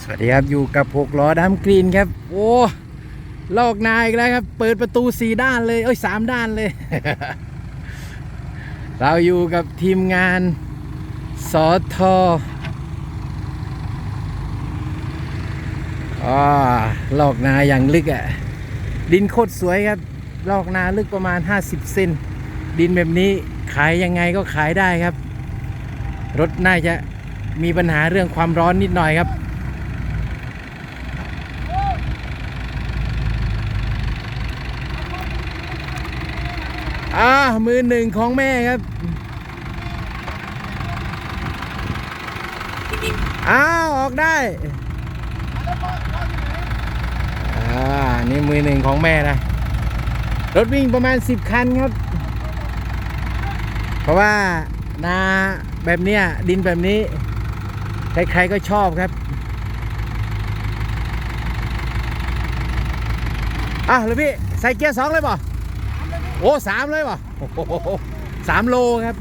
สวัสดีครับอยู่กับหกล้อดำกรีนครับโอ้ลอกนายอีกแล้วครับ เปิดประตูสี่ด้านเลยเอ้ยสามด้านเลย เราอยู่กับทีมงานสอทออ๋อลอกนาอย่างลึกอะ่ะ ดินโคตรสวยครับ ลอกนาลึกประมาณ 50 เซนดินแบบนี้ขายยังไงก็ขายได้ครับ รถน่าจะมีปัญหาเรื่องความร้อนนิดหน่อยครับ อ่ามือหนึ่งของแม่ครับอ้าวออกได้อ่านี่มือหนึ่งของแม่นะรถวิ่งประมาณ 10 คันครับ เพราะว่านาแบบเนี้ยดินแบบนี้ ใครๆก็ชอบครับอะแล้วพี่ ใส่เกียร์สองเลยป่ะ โอ้สามเลยป่ะสามโลครับ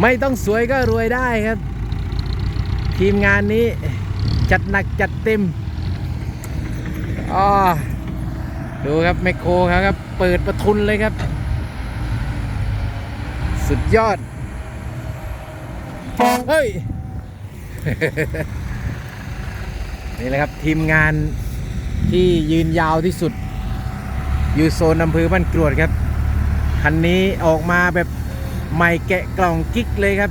ไม่ต้องสวยก็รวยได้ครับ ทีมงานนี้จัดหนักจัดเต็มอ๋อดูครับแมคโครครับครับ เปิดประทุนเลยครับ สุดยอด เฮ้ย นี่แหละครับทีมงาน ที่ยืนยาวที่สุด อยู่โซนอำเภอบ้านกรวดครับ คันนี้ออกมาแบบใหม่แกะกล่องกิ๊กเลยครับ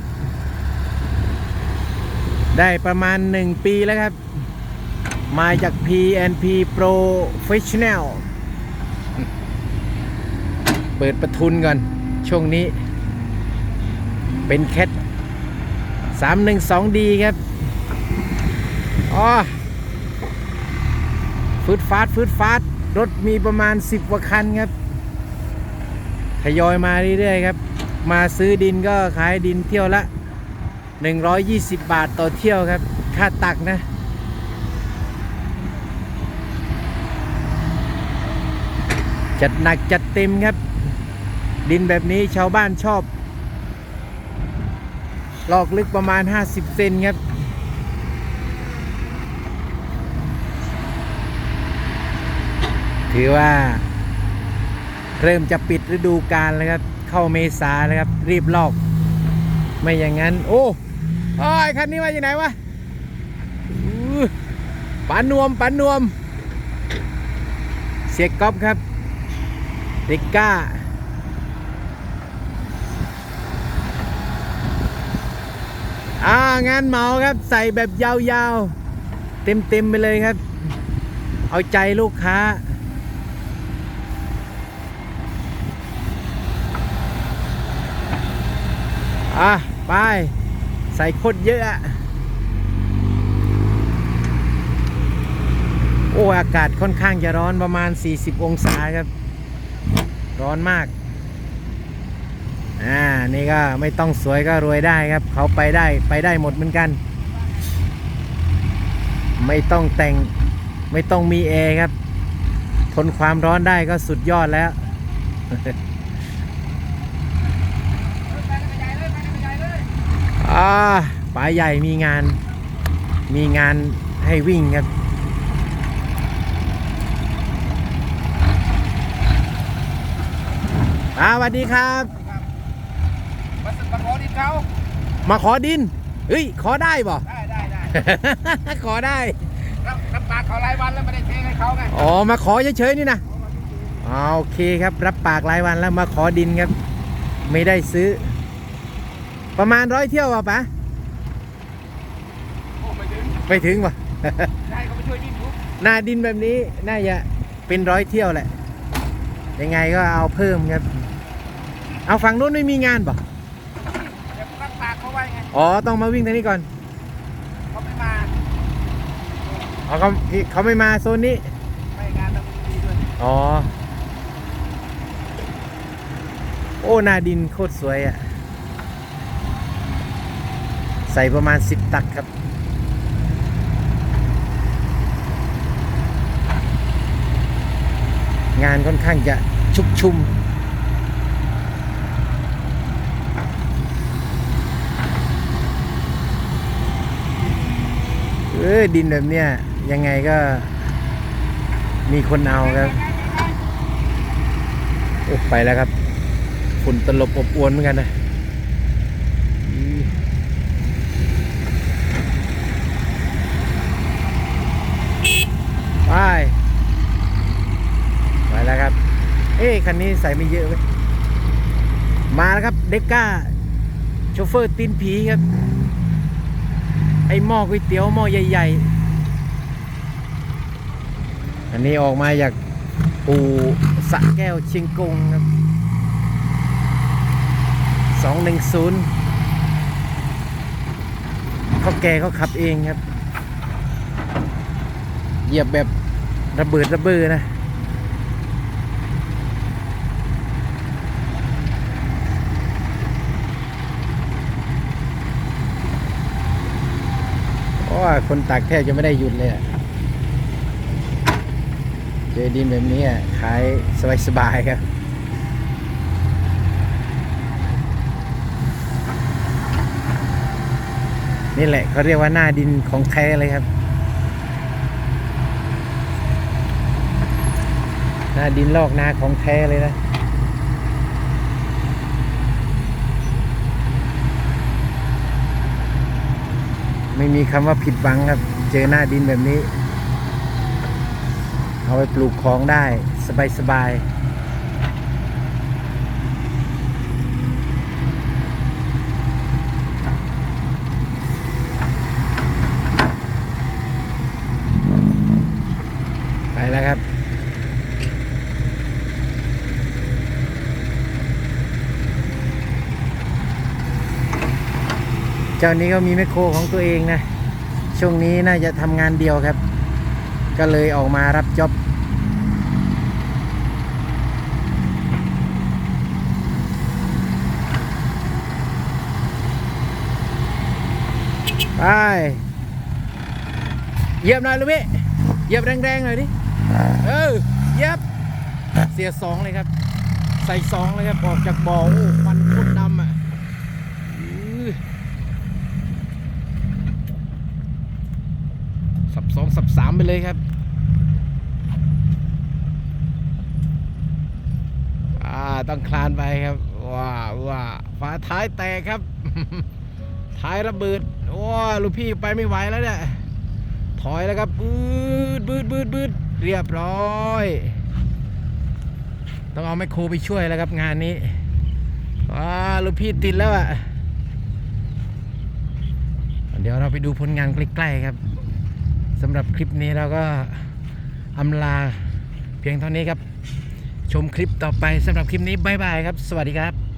ได้ประมาณ 1 ปีแล้วครับ มาจาก PNP Professional เปิดประทุนก่อน ช่วงนี้ เป็นแคท 312D ครับอ๋อ ฟืดฟาดฟืดฟาดรถมีประมาณ 10กว่าคันครับทยอยมาเรื่อยๆครับ มาซื้อดินก็ขายดินเที่ยวละ 120 บาทต่อเที่ยวครับ ค่าตักนะ จัดหนักจัดเต็มครับ ดินแบบนี้ชาวบ้านชอบ ลอกลึกประมาณ 50 เซนครับ ถือว่า เริ่มจะปิดฤดูกาลแล้วครับ เข้าเมษาแล้วครับ รีบลอก ไม่อย่างนั้น โอ้โอ้ยคันนี้มาจากไหนวะปานวมปานวม เสียก๊อฟครับเด็กก้าอ่างานเหมาครับใส่แบบยาวๆ เต็มๆไปเลยครับ เอาใจลูกค้า อะ ไป ใส่โคตรเยอะอะโอ้อากาศค่อนข้างจะร้อนประมาณ 40 องศาครับ ร้อนมาก อ่า นี่ก็ไม่ต้องสวยก็รวยได้ครับ เขาไปได้ไปได้หมดเหมือนกัน ไม่ต้องแต่งไม่ต้องมีแอร์ครับ ทนความร้อนได้ก็สุดยอดแล้ว อ่าป๋าใหญ่มีงาน มีงานให้วิ่งครับ อ่าสวัสดีครับ มาสึกมาขอดินเขามาขอดิน เฮ้ย ขอได้บ่ ได้ได้ได้ขอได้รับรับปากเขารายวันแล้วไม่ได้เทให้เขาไงอ๋อ มาขอเฉยๆนี่นะอ๋อโอเคครับ รับปากรายวันแล้วมาขอดินครับ ไม่ได้ซื้อ ประมาณร้อยเที่ยวอะปะโอ้ไม่ถึงไม่ถึงว่ะใช่เขาไปช่วยดินทุกหน้าดินแบบนี้น่าจะเป็นร้อยเที่ยวแหละ ยังไงก็เอาเพิ่มครับ เอาฝั่งนู้นไม่มีงานป่ะเดี๋ยวรับปากเขาไว้ไงอ๋อต้องมาวิ่งทางนี้ก่อนเขาไม่มาอ๋อเขาเขาไม่มาโซนนี้ ไม่งานต้องดีด้วยอ๋อ โอ้หน้าดินโคตรสวยอะ่ะ ใส่ประมาณสิบตักครับ งานค่อนข้างจะชุกชุมเออดินแบบเนี้ยยังไงก็มีคนเอาครับโอ้ไปแล้วครับฝุ่นตลบอบอวนเหมือนกันนะอืม ไปไปแล้วครับ เอ้คันนี้ใส่ไม่เยอะเว้ยมาแล้วครับเด็กก้าโชเฟอร์ตีนผีครับ ไอหม้อก๋วยเตี๋ยวหม้อใหญ่ๆ อันนี้ออกมาจากปูสะแก้วเชียงกงครับสองหนึ่งศูนย์เขาแกเขาขับเองครับ เหยียบแบบ ระเบิดระเบ้อนะเพราะว่าคนตักแทบจะไม่ได้หยุดเลยอะเจอดินแบบนี้อะขายสบายๆครับนี่แหละเขาเรียกว่าหน้าดินของแท้เลยครับ หน้าดินลอกนาของแท้เลยนะไม่มีคำว่าผิดหวังครับ เจอหน้าดินแบบนี้ เอาไปปลูกของได้ สบายๆไป เจ้านี้ก็มีแมคโครของตัวเองนะ ช่วงนี้น่าจะทำงานเดียวครับ ก็เลยออกมารับจ็อบไปเยียบหน่อยลูกพี่เยียบแรงๆหน่อยดิ เออเยียบ เสียสองเลยครับ ใส่สองเลยครับ ออกจากบ่อโอ้ควันคตรดำอะอื้อ สับสองสับสาม ไปเลยครับอ่าต้องคลานไปครับว้าว้าฝาท้ายแตกครับ ท้ายระเบิดว้าลูกพี่ไปไม่ไหวแล้วเนี่ยถอยแล้วครับบืดบืดบืดบืดเรียบร้อย ต้องเอาแมคโครไปช่วยแล้วครับงานนี้ว้าลูกพี่ติดแล้วอะเดี๋ยวเราไปดูผลงานใกล้ๆครับ สำหรับคลิปนี้เราก็อำลาเพียงเท่านี้ครับ ชมคลิปต่อไปสำหรับคลิปนี้บ๊ายบายครับ สวัสดีครับ